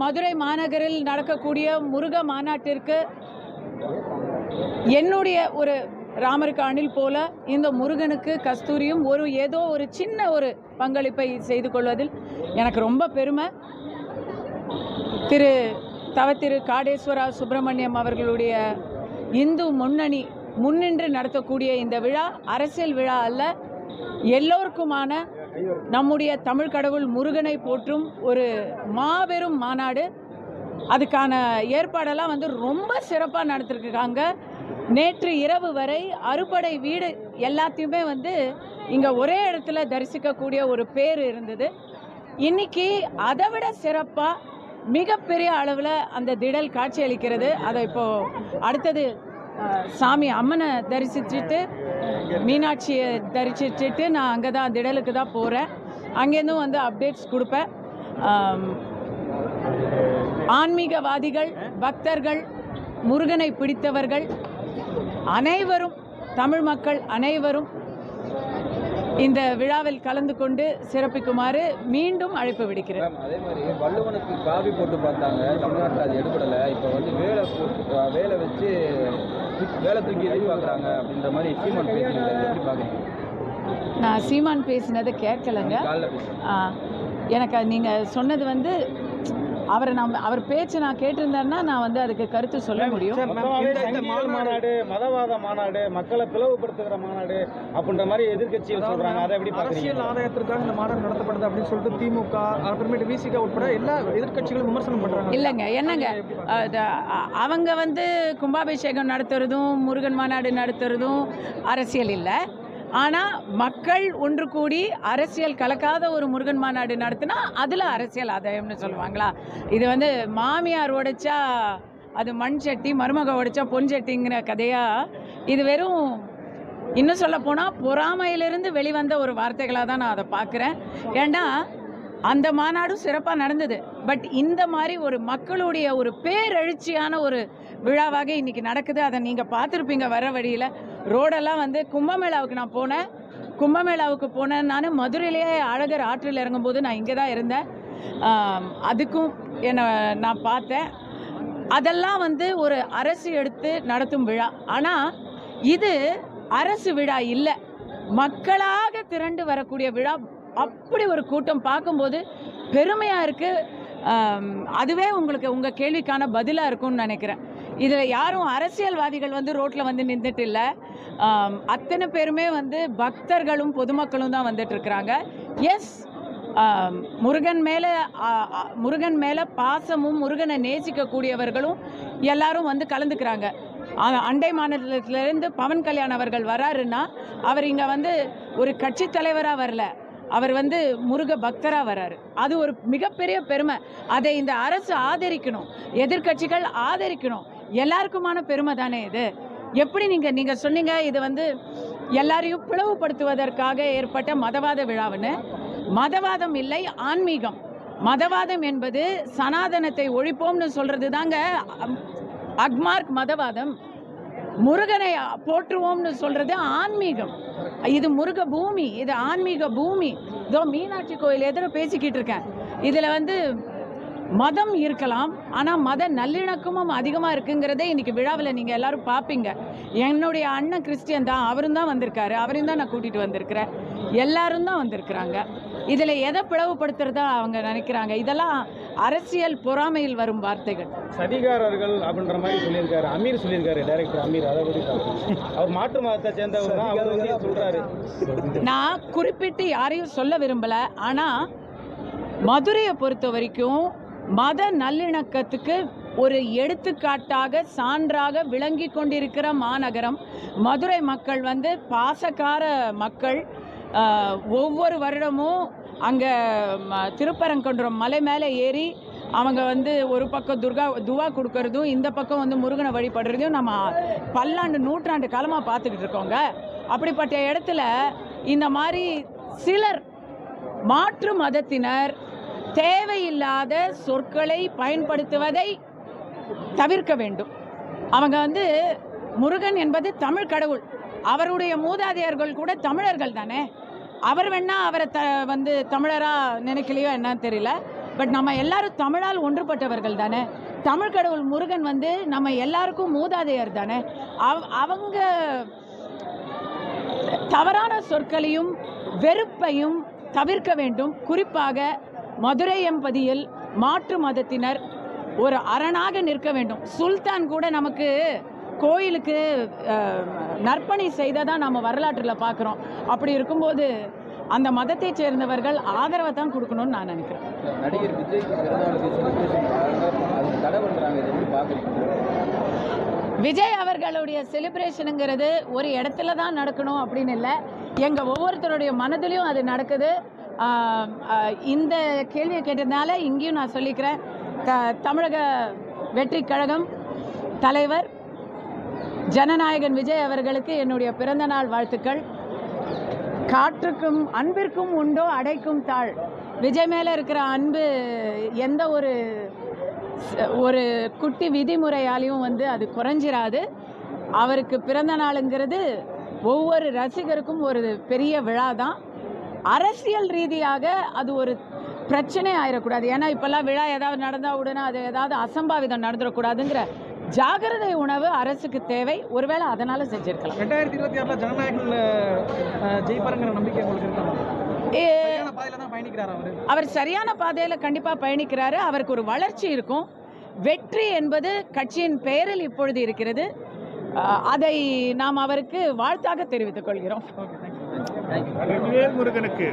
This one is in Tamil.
மதுரை மாநகரில் நடக்கக்கூடிய முருக மாநாட்டிற்கு என்னுடைய ஒரு ராமருக்கு அணில் போல இந்த முருகனுக்கு கஸ்தூரியும் ஒரு ஏதோ ஒரு சின்ன ஒரு பங்களிப்பை செய்து கொள்வதில் எனக்கு ரொம்ப பெருமை. திரு தவத்திரு காடேஸ்வரா சுப்பிரமணியம் அவர்களுடைய இந்து முன்னணி முன்னின்று நடத்தக்கூடிய இந்த விழா அரசியல் விழா அல்ல எல்லோருக்குமான நம்முடைய தமிழ் கடவுள் முருகனை போற்றும் ஒரு மாபெரும் மாநாடு. அதுக்கான ஏற்பாடெல்லாம் வந்து ரொம்ப சிறப்பாக நடத்திருக்காங்க நேற்று இரவு வரை அறுபடை வீடு எல்லாத்தையுமே வந்து இங்கே ஒரே இடத்துல தரிசிக்கக்கூடிய ஒரு பேர் இருந்தது. இன்னைக்கு அதை விட சிறப்பாக மிகப்பெரிய அளவில் அந்த திடல் காட்சி அளிக்கிறது அதை இப்போது அடுத்தது சாமி அம்மனை தரிசிச்சுட்டு மீனாட்சியை தரிசிச்சுட்டு நான் அங்கே தான் திடலுக்கு தான் போகிறேன் அங்கேருந்தும் வந்து அப்டேட்ஸ் கொடுப்பேன். ஆன்மீகவாதிகள் பக்தர்கள் முருகனை பிடித்தவர்கள் அனைவரும் தமிழ் மக்கள் அனைவரும் இந்த விழாவில் கலந்து கொண்டு சிறப்பிக்குமாறு மீண்டும் அழைப்பு விடுக்கிறேன். அதே மாதிரி வள்ளுவனுக்கு காவி போட்டு பார்த்தாங்க. தமிழ்நாட்டில் அது எடுபடலை. இப்போ வந்து வேலை வேலை வச்சு வேலை தூக்கி எதிர்பார்க்குறாங்க அப்படின்ற மாதிரி சீமான் எப்படி பார்க்குறீங்க? நான் சீமான் பேசினதை கேட்கலங்க. எனக்கு அது நீங்கள் சொன்னது வந்து அவரை நம்ம அவர் பேச்சு நான் கேட்டிருந்தேன்னா நான் வந்து அதுக்கு கருத்து சொல்ல முடியும். மாநாடு மதவாத மாநாடு மக்களை பிளவுபடுத்துகிற மாநாடு அப்படின்ற மாதிரி எதிர்க்கட்சிகள் சொல்றாங்க. அதை எப்படி அரசியல் ஆதாயத்திற்காக இந்த மாநாடு நடத்தப்படுது அப்படின்னு சொல்லிட்டு திமுக அப்புறமேட்டு விசிக உட்பட எல்லா எதிர்க்கட்சிகளும் விமர்சனம் பண்றாங்க. இல்லைங்க என்னங்க? அவங்க வந்து கும்பாபிஷேகம் நடத்துறதும் முருகன் மாநாடு நடத்துறதும் அரசியல் இல்லை. ஆனால் மக்கள் ஒன்று கூடி அரசியல் கலக்காத ஒரு முருகன் மாநாடு நடத்தினா அதில் அரசியல் ஆதாயம்னு சொல்லுவாங்களா? இது வந்து மாமியார் உடைச்சா அது மண் சட்டி மருமக உடைச்சா பொன் சட்டிங்கிற கதையாக இது வெறும் இன்னும் சொல்ல போனால் பொறாமையிலிருந்து வெளிவந்த ஒரு வார்த்தைகளாக தான் நான் அதை பார்க்குறேன். ஏன்னா அந்த மாநாடும் சிறப்பாக நடந்தது. பட் இந்த மாதிரி ஒரு மக்களுடைய ஒரு பேரெழுச்சியான ஒரு விழாவாக இன்றைக்கி நடக்குது. அதை நீங்கள் பார்த்துருப்பீங்க வர வழியில். ரோடெல்லாம் வந்து கும்பமேளாவுக்கு நான் போனேன். கும்பமேளாவுக்கு போனேன். நான் மதுரையிலேயே அழகர் ஆற்றில் இறங்கும்போது நான் இங்கே தான் இருந்தேன். அதுக்கும் என்னை நான் பார்த்தேன். அதெல்லாம் வந்து ஒரு அரசு எடுத்து நடத்தும் விழா. ஆனால் இது அரசு விழா இல்லை. மக்களாக திரண்டு வரக்கூடிய விழா. அப்படி ஒரு கூட்டம் பார்க்கும்போது பெருமையாக இருக்குது அதுவே உங்களுக்கு உங்கள் கேள்விக்கான பதிலாக இருக்கும்னு நினைக்கிறேன். இதில் யாரும் அரசியல்வாதிகள் வந்து ரோட்டில் வந்து நின்றுட்டு இல்லை. அத்தனை பேருமே வந்து பக்தர்களும் பொதுமக்களும் தான் வந்துட்டு இருக்கிறாங்க. எஸ் முருகன் மேலே முருகன் மேலே பாசமும் முருகனை நேசிக்கக்கூடியவர்களும் எல்லாரும் வந்து கலந்துக்கிறாங்க. அண்டை மாநிலத்திலேருந்து பவன் கல்யாண் அவர்கள் வராருன்னா அவர் இங்கே வந்து ஒரு கட்சி தலைவராக வரல. அவர் வந்து முருக பக்தராக வராரு அது ஒரு மிகப்பெரிய பெருமை. அதை இந்த அரசு ஆதரிக்கணும். எதிர்க்கட்சிகள் ஆதரிக்கணும். எல்லாருக்குமான பெருமை தானே இது? எப்படி நீங்கள் நீங்கள் சொன்னீங்க இது வந்து எல்லாரையும் பிளவுபடுத்துவதற்காக ஏற்பட்ட மதவாத விழாவுன்னு. மதவாதம் இல்லை ஆன்மீகம். மதவாதம் என்பது சனாதனத்தை ஒழிப்போம்னு சொல்கிறது தாங்க அக்மார்க் மதவாதம். முருகனை போற்றுவோம்னு சொல்கிறது ஆன்மீகம். இது முருக பூமி இது ஆன்மீக பூமி. இதோ மீனாட்சி கோயில் எதிர பேசிக்கிட்டு இருக்கேன். இதில் வந்து மதம் இருக்கலாம் ஆனால் மத நல்லிணக்கமும் அதிகமாக இருக்குங்கிறதே இன்னைக்கு விழாவில் நீங்கள் எல்லாரும் பார்ப்பீங்க என்னுடைய அண்ணன் கிறிஸ்டியன் தான் அவரும் தான் வந்திருக்காரு. அவரையும் தான் நான் கூட்டிகிட்டு வந்திருக்கிறேன். எல்லாரும் தான் வந்திருக்கிறாங்க. இதில் எதை பிளவுபடுத்துறதா அவங்க நினைக்கிறாங்க? இதெல்லாம் அரசியல் பொறாமையில் வரும் வார்த்தைகள். சதிகாரர்கள் அப்படின்ற மாதிரி சொல்லியிருக்காரு. அமீர் சொல்லியிருக்காரு டைரக்டர் அமீர். அதை. அவர் மாற்று மதத்தை சேர்ந்தவர் தான் அவர் வந்து சொல்றாரு. நான் குறிப்பிட்டு யாரையும் சொல்ல விரும்பல. ஆனால் மதுரையை பொறுத்த வரைக்கும் மத நல்லிணக்கத்துக்கு ஒரு எடுத்துக்காட்டாக சான்றாக விளங்கி கொண்டிருக்கிற மாநகரம். மதுரை மக்கள் வந்து பாசக்கார மக்கள். ஒவ்வொரு வருடமும் அங்கே திருப்பரங்குன்றம் மலை மேலே ஏறி அவங்க வந்து ஒரு பக்கம் துர்கா துவா கொடுக்கறதும் இந்த பக்கம் வந்து முருகனை வழிபடுறதையும் நம்ம பல்லாண்டு நூற்றாண்டு காலமாக பார்த்துக்கிட்டு இருக்கோங்க. அப்படிப்பட்ட இடத்துல இந்த மாதிரி சிலர் மாற்று மதத்தினர் தேவையில்லாத சொற்களை பயன்படுத்துவதை தவிர்க்க வேண்டும். அவங்க வந்து முருகன் என்பது தமிழ் கடவுள். அவருடைய மூதாதையர்கள் கூட தமிழர்கள் தானே? அவர் வேணா அவரை த வந்து தமிழராக நினைக்கலையோ என்னன்னு தெரியல. பட் நம்ம எல்லாரும் தமிழால் ஒன்றுபட்டவர்கள் தானே. தமிழ் கடவுள் முருகன் வந்து நம்ம எல்லாருக்கும் மூதாதையர் தானே. அவ் அவங்க தவறான சொற்களையும் வெறுப்பையும் தவிர்க்க வேண்டும். குறிப்பாக மதுரை எம்பதியில் மாற்று மதத்தினர் ஒரு அரணாக நிற்க வேண்டும். சுல்தான் கூட நமக்கு கோயிலுக்கு நற்பணி செய்ததா நம்ம வரலாற்றில் பார்க்குறோம் அப்படி இருக்கும்போது அந்த மதத்தைச் சேர்ந்தவர்கள் ஆதரவை தான் கொடுக்கணும்னு நான் நினைக்கிறேன். நடிகர் விஜய் அவர்களுடைய செலிப்ரேஷனுங்கிறது ஒரு இடத்துல தான் நடக்கணும் அப்படின்னு இல்லை. எங்கள் ஒவ்வொருத்தருடைய மனதிலையும் அது நடக்குது. இந்த கேள்வியை கேட்டதுனால இங்கேயும் நான் சொல்லிக்கிறேன். த தமிழக வெற்றி கழகம் தலைவர் ஜனநாயகன் விஜய் அவர்களுக்கு என்னுடைய பிறந்தநாள் வாழ்த்துக்கள். காற்றுக்கும் அன்பிற்கும் உண்டோ அடைக்கும் தாழ். விஜய் மேலே இருக்கிற அன்பு எந்த ஒரு ஒரு குட்டி விதிமுறையாலையும் வந்து அது குறைஞ்சிராது. அவருக்கு பிறந்த நாளுங்கிறது ஒவ்வொரு ரசிகருக்கும் ஒரு பெரிய விழா தான் அரசியல் ரீதியாக அது ஒரு பிரச்சனை ஆயிடக்கூடாது ஏன்னா இப்போல்லாம் விழா ஏதாவது நடந்தால் உடனே அது ஏதாவது அசம்பாவிதம் நடந்துடக்கூடாதுங்கிற ஜாகிரதை உணவு அரசுக்கு தேவை. ஒருவேளை அதனால செஞ்சிருக்கலாம். ரெண்டாயிரத்தி இருபத்தி ஆறுல ஜனநாயகன் அஹ், ஜெயிப்பாருங்கிற நம்பிக்கை உங்களுக்கு இருக்கா? ஏ, சரியான பாதையில தான் பயணிக்கிறார் அவரு? அவர் சரியான பாதையில் கண்டிப்பாக பயணிக்கிறாரு. அவருக்கு ஒரு வளர்ச்சி இருக்கும். வெற்றி என்பது கட்சியின் பெயரில் இப்பொழுது இருக்கிறது. அதை நாம் அவருக்கு வாழ்த்தாக தெரிவித்துக் கொள்கிறோம். முருகனுக்கு